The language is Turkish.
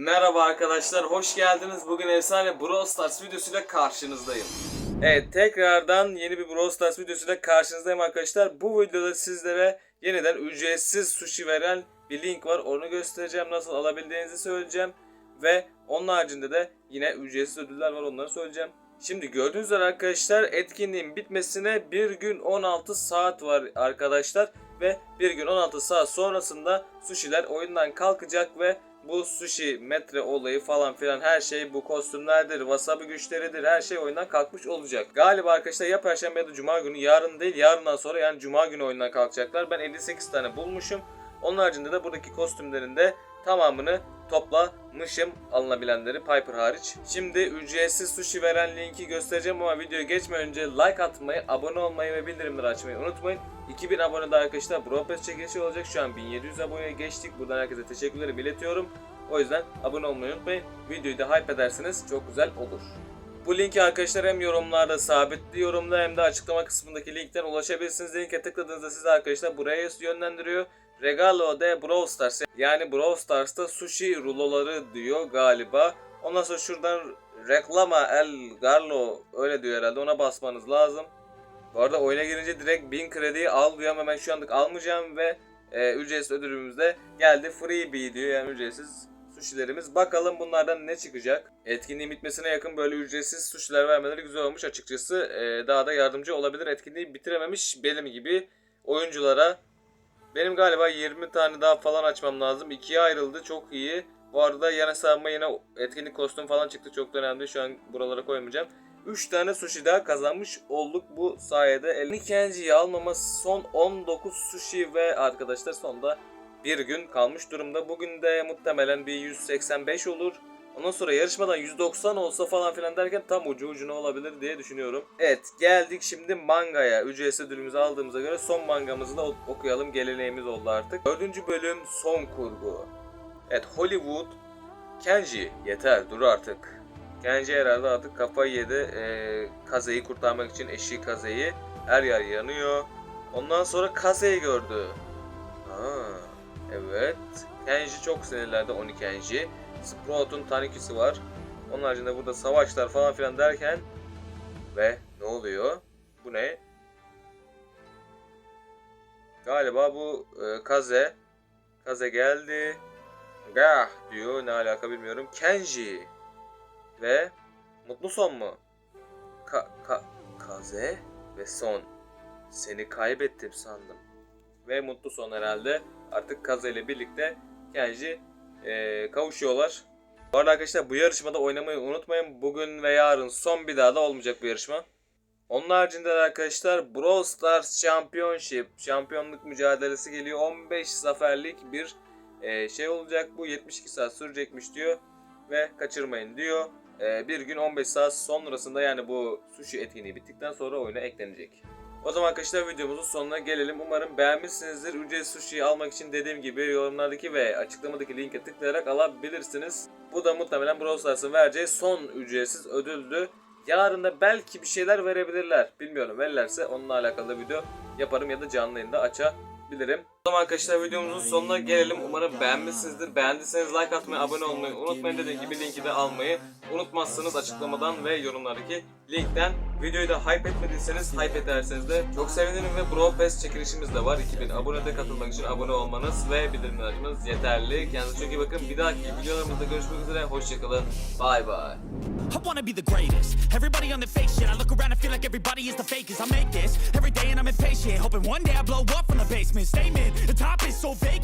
Merhaba arkadaşlar, hoş geldiniz. Bugün efsane Brawl Stars videosuyla karşınızdayım. Evet, tekrardan yeni bir Brawl Stars videosuyla karşınızdayım arkadaşlar. Bu videoda sizlere yeniden ücretsiz sushi veren bir link var. Onu göstereceğim, nasıl alabildiğinizi söyleyeceğim. Ve onun haricinde de yine ücretsiz ödüller var, onları söyleyeceğim. Şimdi gördüğünüz üzere arkadaşlar etkinliğin bitmesine bir gün 16 saat var arkadaşlar. Ve bir gün 16 saat sonrasında sushiler oyundan kalkacak ve bu sushi metre olayı falan filan her şey bu kostümlerdir, wasabi güçleridir her şey oyundan kalkmış olacak. Galiba arkadaşlar ya perşembe ya da cuma günü yarın değil yarından sonra yani cuma günü oyundan kalkacaklar. Ben 58 tane bulmuşum. Onun haricinde de buradaki kostümlerin de tamamını toplamışım alınabilenleri Piper hariç. Şimdi ücretsiz sushi veren linki göstereceğim ama videoya geçmeden önce like atmayı, abone olmayı ve bildirimleri açmayı unutmayın. 2000 abone de arkadaşlar Pass çekilişi olacak. Şu an 1700 aboneye geçtik. Buradan herkese teşekkürlerimi iletiyorum. O yüzden abone olmayı unutmayın. Videoyu da hype ederseniz çok güzel olur. Bu linki arkadaşlar hem yorumlarda sabitli yorumda hem de açıklama kısmındaki linkten ulaşabilirsiniz. Linke tıkladığınızda sizi arkadaşlar buraya yönlendiriyor. Regalo de Brawl Stars yani Brawl Stars'ta sushi ruloları diyor galiba. Ondan sonra şuradan reklama el garlo öyle diyor herhalde ona basmanız lazım. Bu arada oyuna girince direkt 1000 krediyi al diyor ama ben şu anlık almayacağım ve e, ücretsiz ödülümüz de geldi. Freebie diyor yani ücretsiz sushilerimiz. Bakalım bunlardan ne çıkacak. Etkinliğin bitmesine yakın böyle ücretsiz sushiler vermeleri güzel olmuş açıkçası. E, daha da yardımcı olabilir. Etkinliği bitirememiş benim gibi oyunculara. Benim galiba 20 tane daha falan açmam lazım. İkiye ayrıldı çok iyi. Bu arada yan hesabıma yine etkinlik kostüm falan çıktı. Çok da önemli. Şu an buralara koymayacağım. 3 tane sushi daha kazanmış olduk bu sayede. Elini Kenji'yi almama son 19 sushi ve arkadaşlar sonda bir gün kalmış durumda. Bugün de muhtemelen bir 185 olur. Ondan sonra yarışmadan 190 olsa falan filan derken tam ucu ucuna olabilir diye düşünüyorum. Evet geldik şimdi mangaya. Ücretsiz ödülümüzü aldığımıza göre son mangamızı da okuyalım. Geleneğimiz oldu artık. Dördüncü bölüm son kurgu. Evet Hollywood Kenji yeter dur artık. Kenji herhalde artık kafayı yedi. Ee, Kaze'yi kurtarmak için eşi Kaze'yi. Her yer yanıyor. Ondan sonra Kaze'yi gördü. Ha, evet. Kenji çok sinirlendi Oni Kenji. Sprout'un Tanikisi var. Onun haricinde burada savaşlar falan filan derken ve ne oluyor? Bu ne? Galiba bu e, Kaze. Kaze geldi. Gah diyor. Ne alaka bilmiyorum. Kenji. Ve mutlu son mu? Ka, ka, kaze ve son. Seni kaybettim sandım. Ve mutlu son herhalde. Artık Kaze ile birlikte Kenji e, kavuşuyorlar. Bu arada arkadaşlar bu yarışmada oynamayı unutmayın. Bugün ve yarın son bir daha da olmayacak bu yarışma. Onun haricinde de arkadaşlar Brawl Stars Championship şampiyonluk mücadelesi geliyor. 15 zaferlik bir e, şey olacak bu 72 saat sürecekmiş diyor ve kaçırmayın diyor. E, bir gün 15 saat sonrasında yani bu sushi etkinliği bittikten sonra oyuna eklenecek. O zaman arkadaşlar videomuzun sonuna gelelim. Umarım beğenmişsinizdir. Ücretsiz sushi'yi almak için dediğim gibi yorumlardaki ve açıklamadaki linke tıklayarak alabilirsiniz. Bu da muhtemelen Brawl Stars'ın vereceği son ücretsiz ödüldü. Yarın da belki bir şeyler verebilirler. Bilmiyorum verirlerse onunla alakalı video yaparım ya da canlı yayında açabilirim. O zaman arkadaşlar videomuzun sonuna gelelim. Umarım beğenmişsinizdir. Beğendiyseniz like atmayı, abone olmayı unutmayın. Dediğim gibi linki de almayı unutmazsınız açıklamadan ve yorumlardaki linkten. Videoyu da hype etmediyseniz hype ederseniz de çok sevinirim ve Pass çekilişimiz de var. 2000 abonede katılmak için abone olmanız ve bildirimleri açmanız yeterli. Kendinize çok iyi bakın. Bir dahaki videolarımızda görüşmek üzere. Hoşçakalın. Bye bye. I wanna be the greatest. Everybody on the fake shit. I look around and feel like everybody is the fakest. I make this every day and I'm impatient. Hoping one day I blow up from the basement. Statement, the top is so vacant.